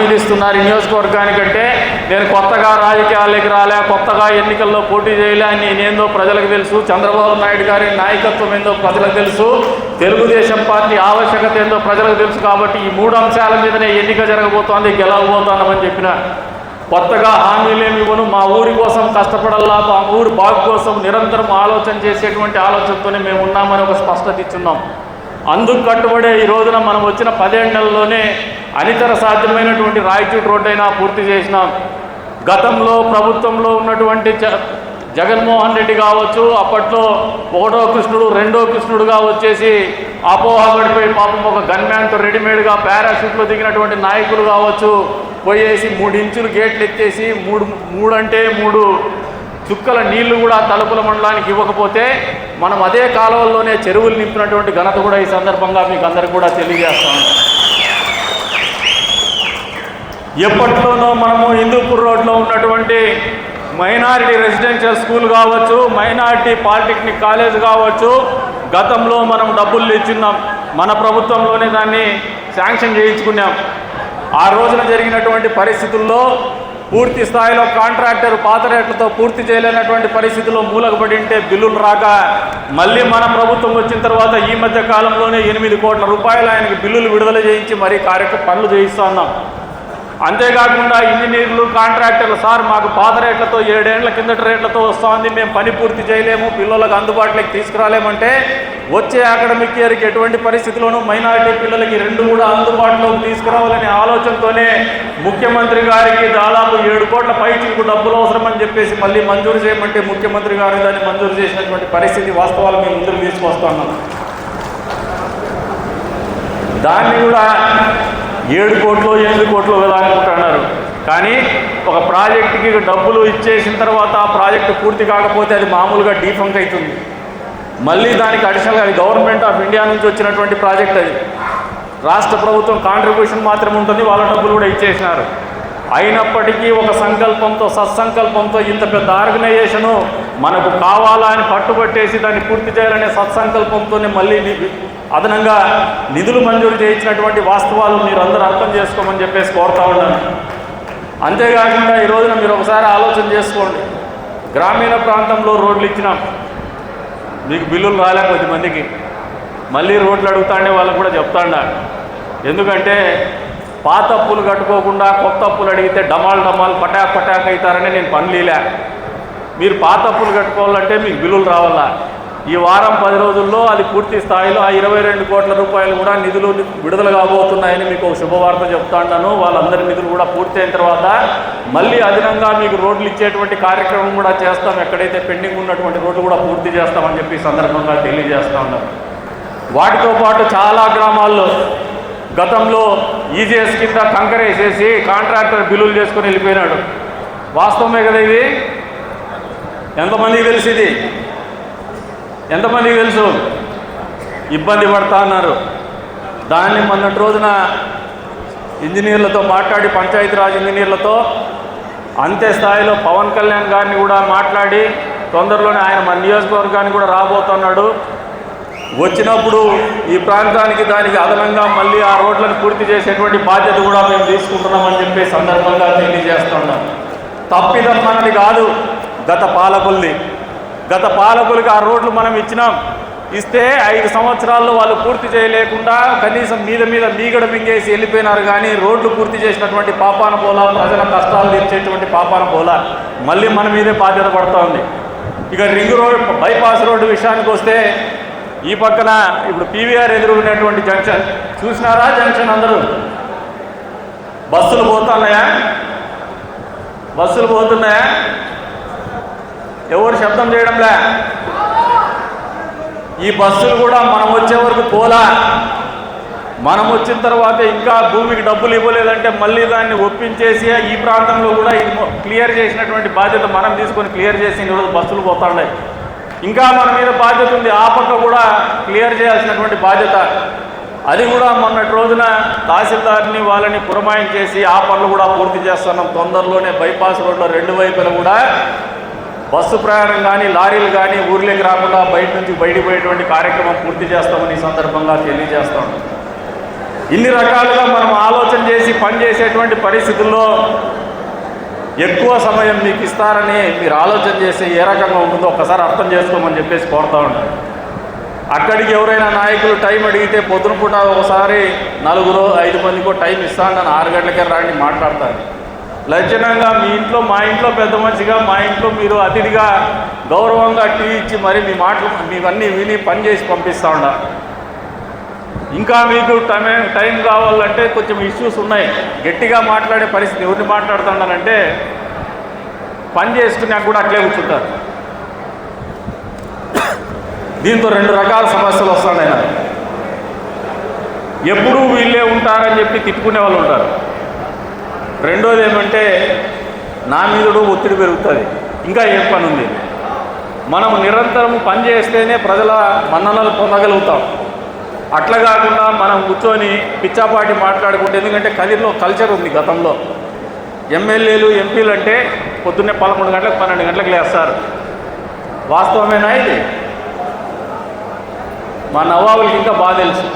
హామీలు ఇస్తున్నారు ఈ నియోజకవర్గానికంటే నేను కొత్తగా రాజకీయాల్లోకి రాలే కొత్తగా ఎన్నికల్లో పోటీ చేయలే అని నేనేందో ప్రజలకు తెలుసు చంద్రబాబు నాయుడు గారి నాయకత్వం ఏందో ప్రజలకు తెలుసు తెలుగుదేశం పార్టీ ఆవశ్యకత ఏందో ప్రజలకు తెలుసు కాబట్టి ఈ మూడు అంశాల మీదనే ఎన్నిక జరగబోతోంది గెలవబోతున్నామని చెప్పిన కొత్తగా హామీలేమి ఇవ్వను. మా ఊరి కోసం కష్టపడల్లా మా ఊరి బాగు కోసం నిరంతరం ఆలోచన చేసేటువంటి ఆలోచనతోనే మేము ఉన్నామని ఒక స్పష్టత ఇచ్చున్నాం. అందుకు కట్టుబడే ఈ రోజున మనం వచ్చిన పదిహేడు నెలల్లోనే అనితర సాధ్యమైనటువంటి రాయచూట్ రోడ్డు అయినా పూర్తి చేసినాం గతంలో ప్రభుత్వంలో ఉన్నటువంటి జగన్మోహన్ రెడ్డి కావచ్చు అప్పట్లో ఒకటో కృష్ణుడు రెండో కృష్ణుడుగా వచ్చేసి అపోహ పడిపోయి పాపం ఒక గన్మ్యాన్తో రెడీమేడ్గా పారాషూట్లో దిగినటువంటి నాయకులు కావచ్చు పోయేసి మూడు ఇంచులు గేట్లు ఎత్తేసి మూడు మూడంటే మూడు చుక్కల నీళ్ళు కూడా తలుపుల మండలానికి ఇవ్వకపోతే మనం అదే కాలువల్లోనే చెరువులు నింపినటువంటి ఘనత కూడా ఈ సందర్భంగా మీకు అందరికి కూడా తెలియజేస్తాం ఎప్పట్లోనో మనము హిందూపూర్ రోడ్లో ఉన్నటువంటి మైనారిటీ రెసిడెన్షియల్ స్కూల్ కావచ్చు మైనారిటీ పాలిటెక్నిక్ కాలేజ్ కావచ్చు గతంలో మనం డబ్బులు ఇచ్చున్నాం. మన ప్రభుత్వంలోనే దాన్ని శాంక్షన్ చేయించుకున్నాం. ఆ రోజున జరిగినటువంటి పరిస్థితుల్లో పూర్తి స్థాయిలో కాంట్రాక్టర్ పాత రేట్లతో పూర్తి చేయలేనటువంటి పరిస్థితుల్లో మూలకపడి ఉంటే బిల్లులు రాక మళ్ళీ మన ప్రభుత్వం వచ్చిన తర్వాత ఈ మధ్య కాలంలోనే ఎనిమిది కోట్ల రూపాయలు ఆయనకి బిల్లులు విడుదల చేయించి మరీ కార్యక్రమ పనులు చేయిస్తా ఉన్నాం. అంతేకాకుండా ఇంజనీర్లు కాంట్రాక్టర్లు సార్ మాకు పాత రేట్లతో ఏడేళ్ళ కిందటి రేట్లతో వస్తోంది మేము పని పూర్తి చేయలేము పిల్లలకు అందుబాటులోకి తీసుకురాలేమంటే వచ్చే అకాడమిక్ ఇయర్కి ఎటువంటి పరిస్థితుల్లోనూ మైనారిటీ పిల్లలకి రెండు కూడా అందుబాటులోకి తీసుకురావాలనే ఆలోచనతోనే ముఖ్యమంత్రి గారికి దాదాపు ఏడు కోట్ల పైచిలకు డబ్బులు అవసరమని చెప్పేసి మళ్ళీ మంజూరు చేయమంటే ముఖ్యమంత్రి గారు దాన్ని మంజూరు చేసినటువంటి పరిస్థితి వాస్తవాలు మేము ముందుకు తీసుకొస్తున్నాం దాన్ని కూడా ఏడు కోట్లు ఎనిమిది కోట్లు వెళ్ళాలనుకుంటున్నారు అనుకుంటున్నారు కానీ ఒక ప్రాజెక్టుకి డబ్బులు ఇచ్చేసిన తర్వాత ఆ ప్రాజెక్టు పూర్తి కాకపోతే అది మామూలుగా డీఫంక్ అవుతుంది. మళ్ళీ దానికి అడిషనల్గా అది గవర్నమెంట్ ఆఫ్ ఇండియా నుంచి వచ్చినటువంటి ప్రాజెక్ట్ అది. రాష్ట్ర ప్రభుత్వం కాంట్రిబ్యూషన్ మాత్రం ఉంటుంది వాళ్ళ డబ్బులు కూడా ఇచ్చేసినారు. అయినప్పటికీ ఒక సంకల్పంతో సత్సంకల్పంతో ఇంత పెద్ద ఆర్గనైజేషను మనకు కావాలా అని పట్టుబట్టేసి దాన్ని పూర్తి చేయాలనే సత్సంకల్పంతోనే మళ్ళీ అదనంగా నిధులు మంజూరు చేయించినటువంటి వాస్తవాలు మీరు అందరూ అర్థం చేసుకోమని చెప్పేసి కోరుతా ఉన్నాను. అంతేకాకుండా ఈ రోజున మీరు ఒకసారి ఆలోచన చేసుకోండి. గ్రామీణ ప్రాంతంలో రోడ్లు ఇచ్చినాం. మీకు బిల్లులు రాలే కొద్ది మందికి. మళ్ళీ రోడ్లు అడుగుతాండే వాళ్ళకు కూడా చెప్తాండా. ఎందుకంటే పాత అప్పులు కట్టుకోకుండా కొత్త అప్పులు అడిగితే డమాల్ డమాల్ పటాక్ పటాక్ అవుతారని నేను పనులీలే మీరు పాత అప్పులు కట్టుకోవాలంటే మీకు బిల్లులు రావాలా? ఈ వారం పది రోజుల్లో అది పూర్తి స్థాయిలో ఆ ఇరవై రెండు కోట్ల రూపాయలు కూడా నిధులు విడుదల కాబోతున్నాయని మీకు ఒక శుభవార్త చెప్తాను వాళ్ళందరి నిధులు కూడా పూర్తయిన తర్వాత మళ్ళీ అదనంగా మీకు రోడ్లు ఇచ్చేటువంటి కార్యక్రమం కూడా చేస్తాం. ఎక్కడైతే పెండింగ్ ఉన్నటువంటి రోడ్లు కూడా పూర్తి చేస్తామని చెప్పి సందర్భంగా తెలియజేస్తా ఉన్నాం వాటితో పాటు చాలా గ్రామాల్లో గతంలో ఈజీఎస్ కింద కంకర వేసేసి కాంట్రాక్టర్ బిల్లులు చేసుకుని వెళ్ళిపోయినాడు. వాస్తవమే కదా ఇది? ఎంతమందికి తెలిసింది ఎంతమందికి తెలుసు? ఇబ్బంది పడతా ఉన్నారు. దాన్ని మొన్నటి రోజున ఇంజనీర్లతో మాట్లాడి పంచాయతీరాజ్ ఇంజనీర్లతో అంతే స్థాయిలో పవన్ కళ్యాణ్ గారిని కూడా మాట్లాడి తొందరలోనే ఆయన మన నియోజకవర్గానికి కూడా రాబోతున్నాడు. వచ్చినప్పుడు ఈ ప్రాంతానికి దానికి అదనంగా మళ్ళీ ఆ రోడ్లను పూర్తి చేసేటువంటి బాధ్యత కూడా మేము తీసుకుంటున్నామని చెప్పి సందర్భంగా తెలియజేస్తున్నాం. తప్పిదం మనది కాదు గత పాలకుల్ని. గత పాలకులకు ఆ రోడ్లు మనం ఇచ్చినాం. ఇస్తే ఐదు సంవత్సరాల్లో వాళ్ళు పూర్తి చేయలేకుండా కనీసం మీద మీద మీగడ మింగేసి వెళ్ళిపోయినారు కానీ రోడ్లు పూర్తి చేసినటువంటి పాపాన పోలా ప్రజల కష్టాలు తీర్చేటువంటి పాపాన పోలా మళ్ళీ మన మీదే బాధ్యత పడుతూ ఉంది. ఇక రింగ్ రోడ్ బైపాస్ రోడ్డు విషయానికి వస్తే ఈ పక్కన ఇప్పుడు పీవీఆర్ ఎదురుకున్నటువంటి జంక్షన్. చూసినారా జంక్షన్ అందరూ? బస్సులు పోతున్నాయా? బస్సులు పోతున్నాయా? ఎవరు శబ్దం చేయడంలే? ఈ బస్సులు కూడా మనం వచ్చే వరకు పోలా? మనం వచ్చిన తర్వాత ఇంకా భూమికి డబ్బులు ఇవ్వలేదంటే మళ్ళీ దాన్ని ఒప్పించేసి ఈ ప్రాంతంలో కూడా ఇది క్లియర్ చేసినటువంటి బాధ్యత మనం తీసుకొని క్లియర్ చేసి ఈరోజు బస్సులు పోతున్నాయి ఇంకా మన మీద బాధ్యత ఉంది. ఆ పక్క కూడా క్లియర్ చేయాల్సినటువంటి బాధ్యత. అది కూడా మొన్నటి రోజున తహసీల్దార్ని వాళ్ళని పురమాయించేసి ఆ పనులు కూడా పూర్తి చేస్తున్నాం. తొందరలోనే బైపాస్ రోడ్లో రెండు వైపులు కూడా బస్సు ప్రయాణం కానీ లారీలు కానీ ఊర్లోకి రాకుండా బయట నుంచి బయటపోయేటువంటి పోయేటువంటి కార్యక్రమం పూర్తి చేస్తామని ఈ సందర్భంగా తెలియజేస్తాం. ఇన్ని రకాలుగా మనం ఆలోచన చేసి పనిచేసేటువంటి పరిస్థితుల్లో ఎక్కువ సమయం మీకు ఇస్తారని మీరు ఆలోచన చేస్తే ఏ రకంగా ఉంటుందో ఒకసారి అర్థం చేసుకోమని చెప్పేసి కోరుతా ఉంటాను అక్కడికి ఎవరైనా నాయకులు టైం అడిగితే పొద్దున పూట ఒకసారి నలుగురు ఐదు మందికో టైం ఇస్తాను నన్ను ఆరు గంటలకే రాండి మాట్లాడతాను లక్షణంగా మీ ఇంట్లో మా ఇంట్లో పెద్ద మనిషిగా మా ఇంట్లో మీరు అతిథిగా గౌరవంగా టీ ఇచ్చి మరి మీ మాటలు మీవన్నీ విని పని చేసి పంపిస్తా ఉండ ఇంకా మీకు టైం టైం కావాలంటే కొంచెం ఇష్యూస్ ఉన్నాయి. గట్టిగా మాట్లాడే పరిస్థితి ఎవరిని మాట్లాడుతున్నానంటే పని చేసుకున్నాక కూడా అట్లే కూర్చుంటారు. దీంతో రెండు రకాల సమస్యలు వస్తున్నాయి నాకు ఎప్పుడూ వీళ్ళే ఉంటారని చెప్పి తిట్టుకునే వాళ్ళు ఉంటారు. రెండోది ఏమంటే నా మీదడు ఒత్తిడి పెరుగుతుంది. ఇంకా ఏం పని ఉంది మనం నిరంతరం పని చేస్తేనే ప్రజల మన్ననలు పొందగలుగుతాం. అట్లా కాకుండా మనం కూర్చొని పిచ్చాపాటి మాట్లాడుకుంటే ఎందుకంటే కదిర్లో కల్చర్ ఉంది గతంలో. ఎమ్మెల్యేలు ఎంపీలు అంటే పొద్దున్నే పదకొండు గంటలకు పన్నెండు గంటలకు లేస్తారు. వాస్తవమేనా ఇది? మా నవాబులకి ఇంకా బాగా తెలుసు.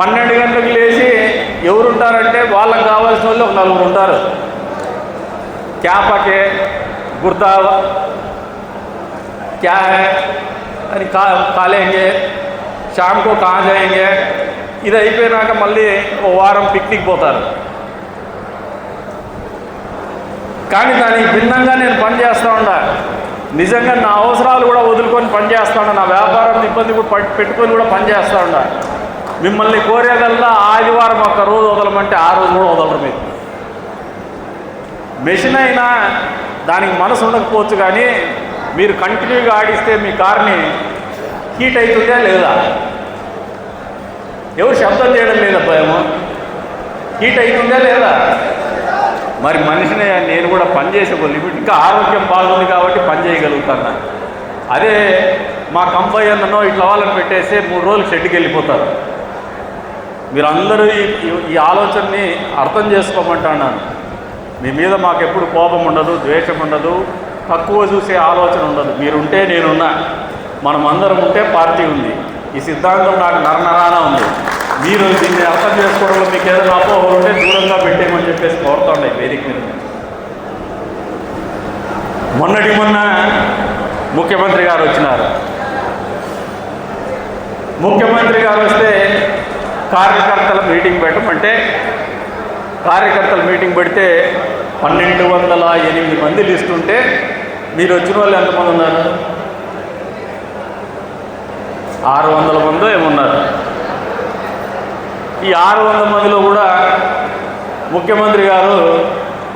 పన్నెండు గంటలకు లేచి ఉంటారంటే వాళ్ళకి కావాల్సిన వాళ్ళు ఒక నలుగురు ఉంటారు. క్యాపకే గుర్తావ క్యా అని కా కాలేంగే షామ్కో కాజాయంగే ఇది అయిపోయినాక మళ్ళీ ఓ వారం పిక్నిక్ పోతారు. కానీ దానికి భిన్నంగా నేను పని చేస్తూ ఉన్నా నిజంగా నా అవసరాలు కూడా వదులుకొని పని చేస్తూ ఉన్నా నా వ్యాపారం ఇబ్బంది కూడా పెట్టుకొని కూడా పనిచేస్తూ ఉన్నా మిమ్మల్ని కోరేదల్లా ఆదివారం ఒక రోజు వదలమంటే ఆ రోజు కూడా వదలరు మీరు. మెషిన్ అయినా దానికి మనసు ఉండకపోవచ్చు కానీ మీరు కంటిన్యూగా ఆడిస్తే మీ కార్ని హీట్ అవుతుందా లేదా? ఎవరు శబ్దం చేయడం లేదా భయము హీట్ అవుతుందా లేదా? మరి మనిషిని నేను కూడా పని చేసే లిమిట్. ఇంకా ఆరోగ్యం బాగుంది కాబట్టి పని చేయగలుగుతాను? అదే మా కంపై అన్ననో ఇట్లా వాళ్ళని పెట్టేస్తే మూడు రోజులు షెడ్కి వెళ్ళిపోతారు. మీరందరూ ఈ ఈ- ఆలోచనని అర్థం చేసుకోమంటున్నాను. మీ మీద మాకు ఎప్పుడు కోపం ఉండదు ద్వేషం ఉండదు తక్కువ చూసే ఆలోచన ఉండదు. మీరుంటే నేనున్నా. మనం అందరం ఉంటే పార్టీ ఉంది. ఈ సిద్ధాంతం నాకు నరనరాన ఉంది. మీరు దీన్ని అర్థం చేసుకోవడంలో మీకు ఏదైనా అపోహలు ఉంటే దూరంగా పెట్టేయమని చెప్పేసి కోరుతుండే వేదిక మీద. మొన్నటి మొన్న ముఖ్యమంత్రి గారు వచ్చినారు. ముఖ్యమంత్రి గారు వస్తే కార్యకర్తల మీటింగ్ పెట్టమంటే కార్యకర్తల మీటింగ్ పెడితే పన్నెండు వందల ఎనిమిది మంది లిస్ట్ ఉంటే మీరు వచ్చిన వాళ్ళు ఎంతమంది ఉన్నారు? ఆరు వందల మంది ఏమున్నారు ఈ ఆరు వందల మందిలో కూడా ముఖ్యమంత్రి గారు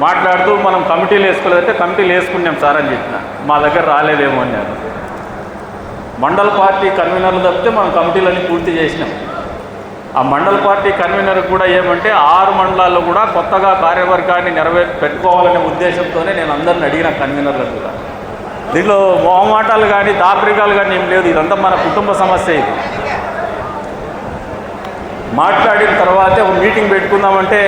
మాట్లాడుతూ మనం కమిటీలు వేసుకోలేదంటే కమిటీలు వేసుకున్నాం సార్ అని చెప్పిన. మా దగ్గర రాలేదేమో అన్నారు. మండల పార్టీ కన్వీనర్లు తప్పితే మనం కమిటీలన్నీ పూర్తి చేసినాం. ఆ మండల పార్టీ కన్వీనర్ కూడా ఏమంటే ఆరు మండలాల్లో కూడా కొత్తగా కార్యవర్గాన్ని నెరవే పెట్టుకోవాలనే ఉద్దేశంతోనే నేను అందరిని అడిగిన కన్వీనర్లను కూడా. దీనిలో మొహమాటాలు కానీ దాపరికాలు కానీ ఏం లేదు. ఇదంతా మన కుటుంబ సమస్య ఇది. మాట్లాడిన తర్వాతే ఒక మీటింగ్ పెట్టుకుందామంటే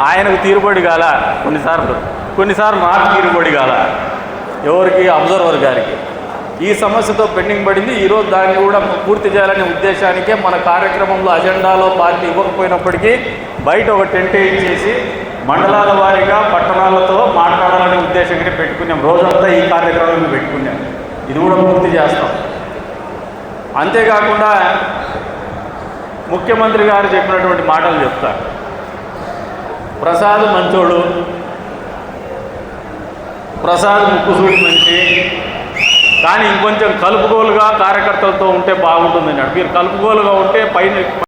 ఆయనకు తీరుబడి కాల కొన్నిసార్లు. కొన్నిసార్లు నాకు తీరుబడి కాల. ఎవరికి? అబ్జర్వర్ గారికి. ఈ సమస్యతో పెండింగ్ పడింది. ఈరోజు దాన్ని కూడా పూర్తి చేయాలనే ఉద్దేశానికే మన కార్యక్రమంలో అజెండాలో పార్టీ ఇవ్వకపోయినప్పటికీ బయట ఒక టెంట్ ఇచ్చేసి మండలాల వారీగా పట్టణాలతో మాట్లాడాలనే ఉద్దేశంగా పెట్టుకున్నాం. రోజంతా ఈ కార్యక్రమం పెట్టుకున్నాం. ఇది కూడా పూర్తి చేస్తాం. అంతేకాకుండా ముఖ్యమంత్రి గారు చెప్పినటువంటి మాటలు చెప్తారు ప్రసాద్ మంచోడు ప్రసాద్ ముక్కుసూడి మంచి కానీ ఇంకొంచెం కలుపుగోలుగా కార్యకర్తలతో ఉంటే బాగుంటుందన్నాడు మీరు కలుపుగోలుగా ఉంటే పైన